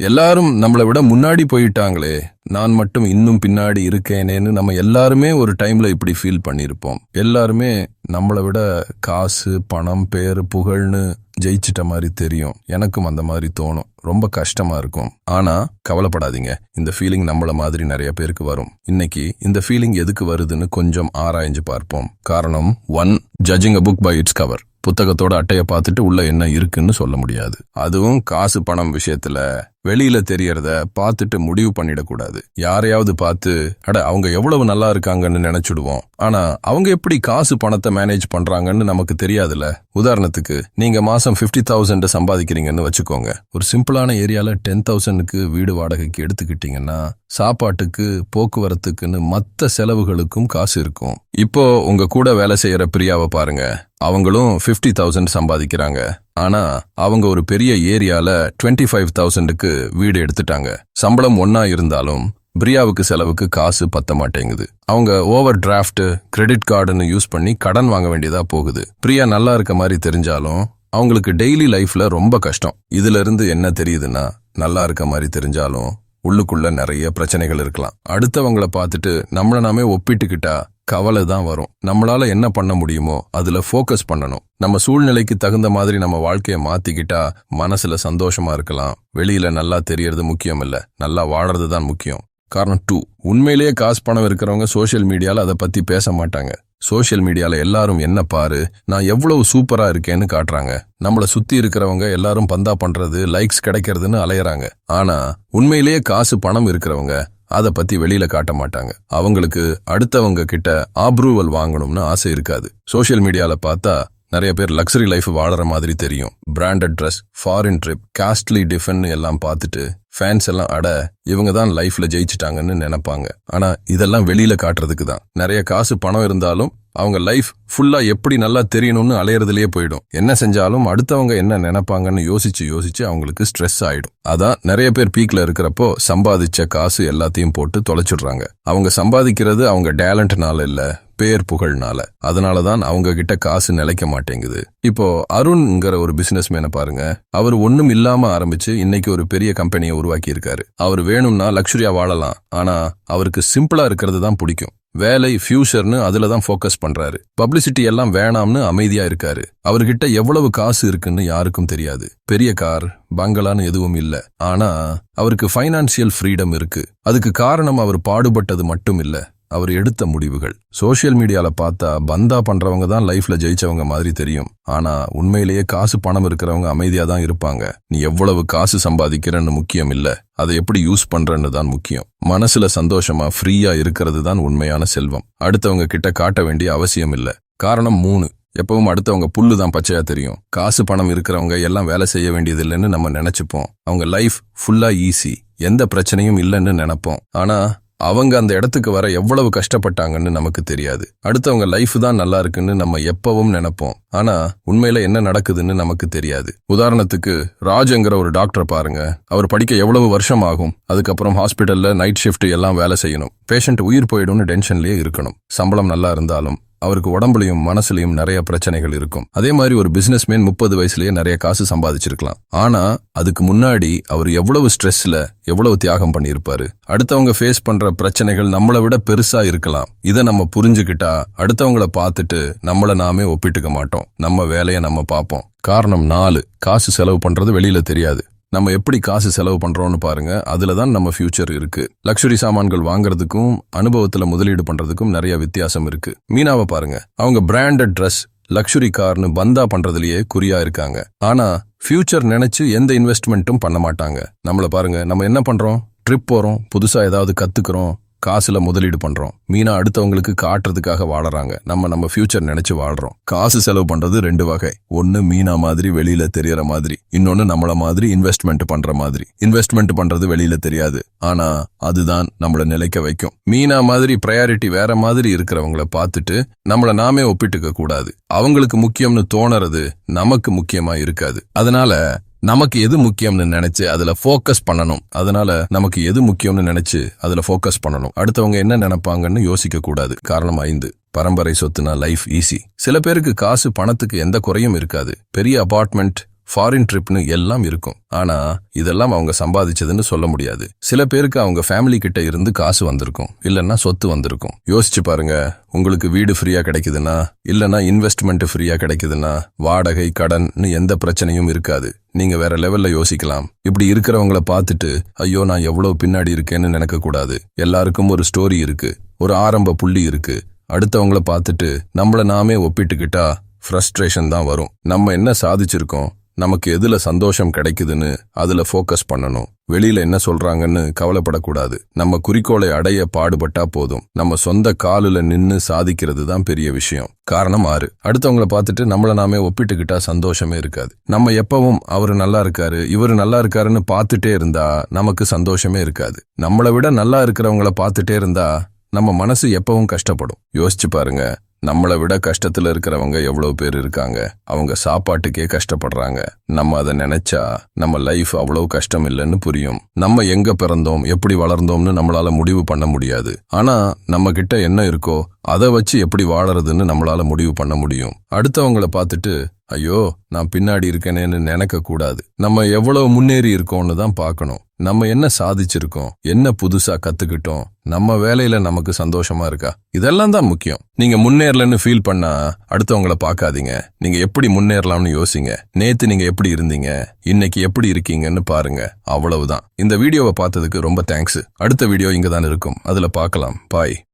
எல்லாரும் நம்மளை விட முன்னாடி போயிட்டாங்களே நான் மட்டும் இன்னும் பின்னாடி இருக்கேனேன்னு நம்ம எல்லாருமே ஒரு டைம்ல இப்படி ஃபீல் பண்ணியிருப்போம் எல்லாருமே நம்மளை விட காசு பணம் பேர் புகழ்னு ஜெயிச்சிட்ட மாதிரி தெரியும். எனக்கும் அந்த மாதிரி தோணும். ரொம்ப கஷ்டமா இருக்கும். ஆனா கவலைப்படாதீங்க. இந்த ஃபீலிங் நம்மள மாதிரி நிறைய பேருக்கு வரும். இன்னைக்கு இந்த ஃபீலிங் எதுக்கு வருதுன்னு கொஞ்சம் ஆராய்ஞ்சு பார்ப்போம். காரணம் one judging a book by its cover புத்தகத்தோட அட்டையை பார்த்துட்டு உள்ள என்ன இருக்குன்னு சொல்ல முடியாது. அதுவும் காசு பணம் விஷயத்துல வெளியில தெரியறத பார்த்துட்டு முடிவு பண்ணிடக்கூடாது. யாரையாவது பார்த்து அட அவங்க எவ்வளவு நல்லா இருக்காங்கன்னு நினைச்சுடுவோம். ஆனா அவங்க எப்படி காசு பணத்தை மேனேஜ் பண்றாங்கன்னு நமக்கு தெரியாதுல்ல உதாரணத்துக்கு நீங்க மாசம் பிப்டி தௌசண்ட் சம்பாதிக்கிறீங்கன்னு வச்சுக்கோங்க. ஒரு சிம்பிளான ஏரியால டென் தௌசண்ட்க்கு வீடு வாடகைக்கு எடுத்துக்கிட்டீங்கன்னா சாப்பாட்டுக்கு போக்குவரத்துக்குன்னு மத்த செலவுகளுக்கும் காசு இருக்கும். இப்போ உங்க கூட வேலை செய்யற பிரியாவை பாருங்க. அவங்களும் பிப்டி தௌசண்ட் சம்பாதிக்கிறாங்க. ஆனா அவங்க ஒரு பெரிய ஏரியால டுவெண்ட்டி ஃபைவ் தௌசண்டுக்கு வீடு எடுத்துட்டாங்க. சம்பளம் ஒன்னா இருந்தாலும் பிரியாவுக்கு செலவுக்கு காசு பத்த மாட்டேங்குது. அவங்க ஓவர் டிராஃப்ட் கிரெடிட் கார்டுன்னு யூஸ் பண்ணி கடன் வாங்க வேண்டியதா போகுது. பிரியா நல்லா இருக்க மாதிரி தெரிஞ்சாலும் அவங்களுக்கு டெய்லி லைஃப்ல ரொம்ப கஷ்டம். இதுல இருந்து என்ன தெரியுதுன்னா நல்லா இருக்க மாதிரி தெரிஞ்சாலும் உள்ளுக்குள்ள நிறைய பிரச்சனைகள் இருக்கலாம். அடுத்தவங்கள பார்த்துட்டு நம்மள நாமே ஒப்பிட்டுக்கிட்டா கவலை தான் வரும். நம்மளால என்ன பண்ண முடியுமோ அதுல ஃபோக்கஸ் பண்ணணும். நம்ம சூழ்நிலைக்கு தகுந்த மாதிரி நம்ம வாழ்க்கையை மாத்திக்கிட்டா மனசுல சந்தோஷமா இருக்கலாம். வெளியில நல்லா தெரியறது முக்கியம் இல்ல. நல்லா வாழறது தான் முக்கியம். காரணம் டூ உண்மையிலேயே காசு பணம் இருக்கிறவங்க சோஷியல் மீடியால அதை பத்தி பேச மாட்டாங்க. சோஷியல் மீடியால எல்லாரும் என்ன பாரு நான் எவ்வளவு சூப்பரா இருக்கேன்னு காட்டுறாங்க. நம்மள சுத்தி இருக்கிறவங்க எல்லாரும் பந்தா பண்றது லைக்ஸ் கிடைக்கிறதுன்னு அலையறாங்க. ஆனா உண்மையிலேயே காசு பணம் இருக்கிறவங்க அதை பத்தி வெளியில காட்ட மாட்டாங்க. அவங்களுக்கு அடுத்தவங்க கிட்ட ஆப்ரூவல் வாங்கணும்னு ஆசை இருக்காது. சோஷியல் மீடியால பார்த்தா நிறைய பேர் லக்ஸரி லைஃப் வாழற மாதிரி தெரியும். Branded dress foreign trip costly tiffin எல்லாம் பார்த்துட்டு ஃபேன்ஸ் எல்லாம் அட இவங்க தான் லைஃப்ல ஜெயிச்சிட்டாங்கன்னு நினைப்பாங்க. ஆனா இதெல்லாம் வெளியில காட்டுறதுக்கு தான். நிறைய காசு பணம் இருந்தாலும் அவங்க லைஃப் ஃபுல்லா எப்படி நல்லா தெரியணும்னு அலையறதுலயே போயிடும். என்ன செஞ்சாலும் அடுத்தவங்க என்ன நினைப்பாங்கன்னு யோசிச்சு யோசிச்சு அவங்களுக்கு ஸ்ட்ரெஸ் ஆயிடும். அதான் நிறைய பேர் பீக்ல இருக்கிறப்போ சம்பாதிச்ச காசு எல்லாத்தையும் போட்டு தொலைச்சிடுறாங்க. அவங்க சம்பாதிக்கிறது அவங்க டேலண்ட்னால இல்ல பேர் புகழ்னால. அதனாலதான் அவங்க கிட்ட காசு நிலைக்க மாட்டேங்குது. இப்போ அருண்ங்கிற ஒரு பிசினஸ் மேனை பாருங்க. அவர் ஒன்றும் இல்லாம ஆரம்பிச்சு இன்னைக்கு ஒரு பெரிய கம்பெனியை உருவாக்கி இருக்காரு அவர் வேணும்னா லக்ஸுரியா வாழலாம். ஆனா அவருக்கு சிம்பிளா இருக்கிறது தான் பிடிக்கும். வேலை ஃபியூச்சர்னு அதுல தான் ஃபோக்கஸ் பண்றாரு. பப்ளிசிட்டி எல்லாம் வேணாம்னு அமைதியா இருக்காரு. அவர்கிட்ட எவ்வளவு காசு இருக்குன்னு யாருக்கும் தெரியாது. பெரிய கார் பங்களான்னு எதுவும் இல்ல. ஆனா அவருக்கு ஃபைனான்சியல் ஃப்ரீடம் இருக்கு. அதுக்கு காரணம் அவர் பாடுபட்டது மட்டும் இல்ல. அவர் எடுத்த முடிவுகள். சோஷியல் மீடியால பார்த்தா பந்தா பண்றவங்க தான் லைஃப்ல ஜெயிச்சவங்க மாதிரி தெரியும். ஆனா உண்மையிலேயே காசு பணம் இருக்கிறவங்க அமைதியா தான் இருப்பாங்க. நீ எவ்வளவு காசு சம்பாதிக்கிறன்னு முக்கியம் இல்ல. அதை எப்படி யூஸ் பண்றன்னு தான் முக்கியம். மனசுல சந்தோஷமா ஃப்ரீயா இருக்கிறது தான் உண்மையான செல்வம். அடுத்தவங்க கிட்ட காட்ட வேண்டிய அவசியம் இல்ல. காரணம் மூணு. எப்பவும் அடுத்தவங்க புல்லு தான் பச்சையா தெரியும். காசு பணம் இருக்கிறவங்க எல்லாம் வேலை செய்ய வேண்டியது இல்லைன்னு நம்ம நினைச்சுப்போம். அவங்க லைஃப் ஃபுல்லா ஈஸி எந்த பிரச்சனையும் இல்லைன்னு நினைப்போம். ஆனா அவங்க அந்த இடத்துக்கு வர எவ்வளவு கஷ்டப்பட்டாங்கன்னு நமக்கு தெரியாது. அடுத்தவங்க லைஃப் தான் நல்லா இருக்குன்னு நம்ம எப்பவும் நினைப்போம். ஆனா உண்மையில என்ன நடக்குதுன்னு நமக்கு தெரியாது. உதாரணத்துக்கு ராஜ்ங்கிற ஒரு டாக்டரை பாருங்க. அவர் படிக்க எவ்வளவு வருஷம் ஆகும். அதுக்கப்புறம் ஹாஸ்பிட்டல்ல நைட் ஷிஃப்ட் எல்லாம் வேலை செய்யணும். பேஷண்ட் உயிர் போயிடும்னு டென்ஷன்லயே இருக்கணும். சம்பளம் நல்லா இருந்தாலும் அவருக்கு உடம்புலையும் மனசுலையும் நிறைய பிரச்சனைகள் இருக்கும். அதே மாதிரி ஒரு பிசினஸ்மேன் முப்பது வயசுலயே நிறைய காசு சம்பாதிச்சிருக்கலாம். ஆனா அதுக்கு முன்னாடி அவர் எவ்வளவு ஸ்ட்ரெஸ்ல எவ்வளவு தியாகம் பண்ணியிருப்பாரு. அடுத்தவங்க ஃபேஸ் பண்ற பிரச்சனைகள் நம்மளை விட பெருசா இருக்கலாம். இதை நம்ம புரிஞ்சுக்கிட்டா அடுத்தவங்கள பார்த்துட்டு நம்மள நாமே ஒப்பிட்டுக்க மாட்டோம். நம்ம வேலையை நம்ம பார்ப்போம். காரணம் நாலு காசு செலவு பண்றது வெளியில தெரியாது. நம்ம எப்படி காசு செலவு பண்றோம்னு பாருங்க. அதுல தான் நம்ம ஃபியூச்சர் இருக்கு. லக்ஸுரி சாமான்கள் வாங்குறதுக்கும் அனுபவத்துல முதலீடு பண்றதுக்கும் நிறைய வித்தியாசம் இருக்கு. மீனாவை பாருங்க. அவங்க பிராண்டட் ட்ரெஸ் லக்ஸுரி கார்னு பந்தா பண்றதுலயே குறியா இருக்காங்க. ஆனா ஃபியூச்சர் நினைச்சு எந்த இன்வெஸ்ட்மெண்ட்டும் பண்ண மாட்டாங்க. நம்மள பாருங்க. நம்ம என்ன பண்றோம்? ட்ரிப் போறோம். புதுசா ஏதாவது கத்துக்கிறோம். காசுல முதலீடு பண்றோம். மீனா அடுத்தவங்களுக்கு காட்டுறதுக்காக வாழறாங்க. நம்ம நம்ம ஃபியூச்சர் நினைச்சு வாழ்றோம். காசு செலவு பண்றது ரெண்டு வகை. ஒன்னு மீனா மாதிரி வெளியில தெரியற மாதிரி. இன்னொன்னு நம்மள மாதிரி இன்வெஸ்ட்மெண்ட் பண்ற மாதிரி. இன்வெஸ்ட்மெண்ட் பண்றது வெளியில தெரியாது. ஆனா அதுதான் நம்மள நிலைக்க வைக்கும். மீனா மாதிரி ப்ரையாரிட்டி வேற மாதிரி இருக்கிறவங்கள பார்த்துட்டு நம்மள நாமே ஒப்பிட்டுக்க கூடாது. அவங்களுக்கு முக்கியம்னு தோணறது நமக்கு முக்கியமா இருக்காது. அதனால நமக்கு எது முக்கியம்னு நினைச்சு அதுல ஃபோக்கஸ் பண்ணணும். அதனால நமக்கு எது முக்கியம்னு நினைச்சு அதுல ஃபோக்கஸ் பண்ணணும். அடுத்தவங்க என்ன நினைப்பாங்கன்னு யோசிக்க கூடாது. காரணம் ஐந்து. பரம்பரை சொத்துனா லைஃப் ஈஸி சில பேருக்கு காசு பணத்துக்கு எந்த குறையும் இருக்காது. பெரிய அபார்ட்மெண்ட் ஃபாரின் ட்ரிப்னு எல்லாம் இருக்கும். ஆனா இதெல்லாம் அவங்க சம்பாதிச்சதுன்னு சொல்ல முடியாது. சில பேருக்கு அவங்க ஃபேமிலி கிட்ட இருந்து காசு வந்திருக்கும். இல்லைன்னா சொத்து வந்திருக்கும். யோசிச்சு பாருங்க உங்களுக்கு வீடு ஃப்ரீயா கிடைக்குதுன்னா இல்லைன்னா இன்வெஸ்ட்மெண்ட் ஃப்ரீயா கிடைக்குதுன்னா வாடகை கடன்னு எந்த பிரச்சனையும் இருக்காது. நீங்க வேற லெவல்ல யோசிக்கலாம். இப்படி இருக்கிறவங்கள பார்த்துட்டு ஐயோ நான் எவ்வளவு பின்னாடி இருக்கேன்னு நினைக்க கூடாது எல்லாருக்கும் ஒரு ஸ்டோரி இருக்கு. ஒரு ஆரம்ப புள்ளி இருக்கு. அடுத்தவங்கள பார்த்துட்டு நம்மள நாமே ஒப்பிட்டுக்கிட்டா ஃப்ரஸ்ட்ரேஷன் தான் வரும். நம்ம என்ன சாதிச்சிருக்கோம்? நமக்கு எதுல சந்தோஷம் கிடைக்குதுன்னு அதுல ஃபோக்கஸ் பண்ணணும். வெளியில என்ன சொல்றாங்கன்னு கவலைப்படக்கூடாது. நம்ம குறிக்கோளை அடைய பாடுபட்டா போதும். நம்ம சொந்த காலுல நின்னு சாதிக்கிறது தான் பெரிய விஷயம். காரணம் ஆறு. அடுத்தவங்கள பார்த்துட்டு நம்மள நாமே ஒப்பிட்டுக்கிட்டா சந்தோஷமே இருக்காது. நம்ம எப்பவும் அவரு நல்லா இருக்காரு இவரு நல்லா இருக்காருன்னு பார்த்துட்டே இருந்தா நமக்கு சந்தோஷமே இருக்காது. நம்மளை விட நல்லா இருக்கிறவங்கள பார்த்துட்டே இருந்தா நம்ம மனசு எப்பவும் கஷ்டப்படும். யோசிச்சு பாருங்க. நம்மளை விட கஷ்டத்துல இருக்கிறவங்க எவ்வளவு பேர் இருக்காங்க? அவங்க சாப்பாட்டுக்கே கஷ்டப்படுறாங்க. நம்ம அதை நினைச்சா நம்ம லைஃப் அவ்வளவு கஷ்டம் இல்லைன்னு புரியும். நம்ம எங்க பிறந்தோம்? எப்படி வளர்ந்தோம்னு நம்மளால முடிவு பண்ண முடியாது. ஆனா நம்ம கிட்ட என்ன இருக்கோ அதை வச்சு எப்படி வாழறதுன்னு நம்மளால முடிவு பண்ண முடியும். அடுத்தவங்கள பார்த்துட்டு ஐயோ நான் பின்னாடி இருக்கேனேன்னு நினைக்க கூடாது. நம்ம எவ்வளவு முன்னேறி இருக்கோம்னு தான் பார்க்கணும். நம்ம என்ன சாதிச்சிருக்கோம்? என்ன புதுசா கத்துக்கிட்டோம்? நம்ம வேலையில நமக்கு சந்தோஷமா இருக்கா? இதெல்லாம் தான் முக்கியம். நீங்க முன்னேறலன்னு ஃபீல் பண்ணா அடுத்தவங்கள பார்க்காதீங்க. நீங்க எப்படி முன்னேறலாம்னு யோசிங்க. நேத்து நீங்க எப்படி இருந்தீங்க? இன்னைக்கு எப்படி இருக்கீங்கன்னு பாருங்க. அவ்வளவுதான். இந்த வீடியோவை பார்த்ததுக்கு ரொம்ப தேங்க்ஸ் அடுத்த வீடியோ இங்க தான் இருக்கும். அதுல பார்க்கலாம். பாய்